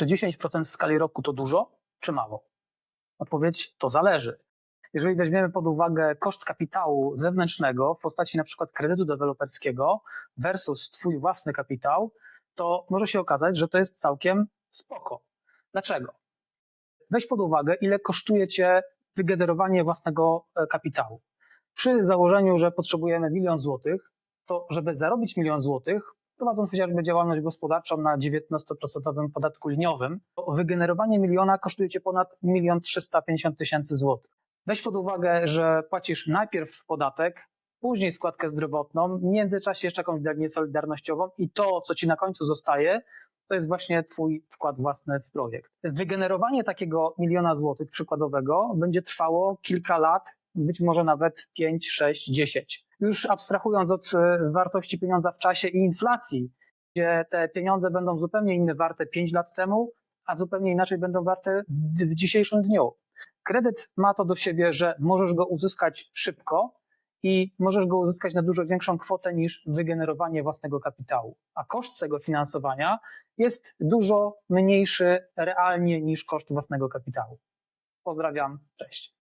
Czy 10% w skali roku to dużo, czy mało? Odpowiedź to zależy. Jeżeli weźmiemy pod uwagę koszt kapitału zewnętrznego w postaci na przykład kredytu deweloperskiego versus twój własny kapitał, to może się okazać, że to jest całkiem spoko. Dlaczego? Weź pod uwagę, ile kosztuje cię wygenerowanie własnego e, kapitału. Przy założeniu, że potrzebujemy milion złotych, to żeby zarobić milion złotych, prowadząc chociażby działalność gospodarczą na 19% podatku liniowym, wygenerowanie miliona kosztuje cię ponad 1 350 tysięcy złotych. Weź pod uwagę, że płacisz najpierw podatek, później składkę zdrowotną, w międzyczasie jeszcze jakąś danię solidarnościową i to, co ci na końcu zostaje, to jest właśnie twój wkład własny w projekt. Wygenerowanie takiego miliona złotych przykładowego będzie trwało kilka lat, być może nawet 5, 6, 10. Już abstrahując od e, wartości pieniądza w czasie i inflacji, gdzie te pieniądze będą zupełnie inne warte 5 lat temu, a zupełnie inaczej będą warte w, w dzisiejszym dniu. Kredyt ma to do siebie, że możesz go uzyskać szybko i możesz go uzyskać na dużo większą kwotę niż wygenerowanie własnego kapitału. A koszt tego finansowania jest dużo mniejszy realnie niż koszt własnego kapitału. Pozdrawiam, cześć.